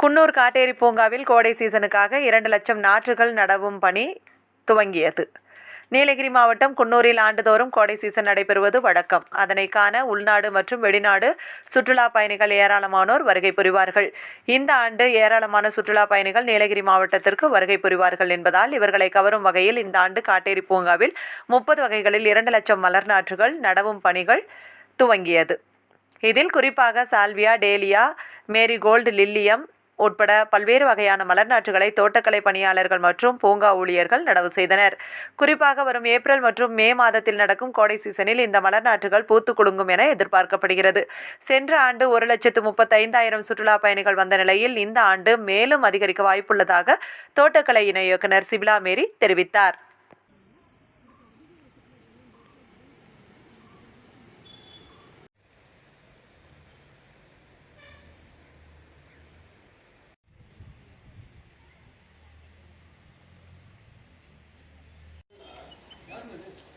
குன்னூர் காட்டேரி பூங்காவில் கோடை சீசனுக்காக இரண்டு லட்சம் நாற்றுகள் நடவும் பணி துவங்கியது. நீலகிரி மாவட்டம் குன்னூரில் ஆண்டுதோறும் கோடை சீசன் நடைபெறுவது வழக்கம். அதனை காண உள்நாடு மற்றும் வெளிநாடு சுற்றுலா பயணிகள் ஏராளமானோர் வருகை புரிவார்கள். இந்த ஆண்டு ஏராளமான சுற்றுலா பயணிகள் நீலகிரி மாவட்டத்திற்கு வருகை புரிவார்கள் என்பதால் இவர்களை கவரும் வகையில் இந்த ஆண்டு காட்டேரி பூங்காவில் முப்பது வகைகளில் இரண்டு லட்சம் மலர் நாற்றுகள் நடவும் பணிகள் துவங்கியது. இதில் குறிப்பாக சால்வியா டேலியா மேரிகோல்டு லில்லியம் உட்பட பல்வேறு வகையான மலர் நாற்றுகளை தோட்டக்கலை பணியாளர்கள் மற்றும் பூங்கா ஊழியர்கள் நடவு செய்தனர். குறிப்பாக வரும் ஏப்ரல் மற்றும் மே மாதத்தில் நடக்கும் கோடை சீசனில் இந்த மலர் நாற்றுகள் பூத்து குலுங்கும் என எதிர்பார்க்கப்படுகிறது. சென்ற ஆண்டு ஒரு லட்சத்து முப்பத்தைந்தாயிரம் சுற்றுலா பயணிகள் வந்த நிலையில் இந்த ஆண்டு மேலும் அதிகரிக்க வாய்ப்புள்ளதாக தோட்டக்கலை இணை இயக்குனர் சிபிலா மேரி தெரிவித்தார். it.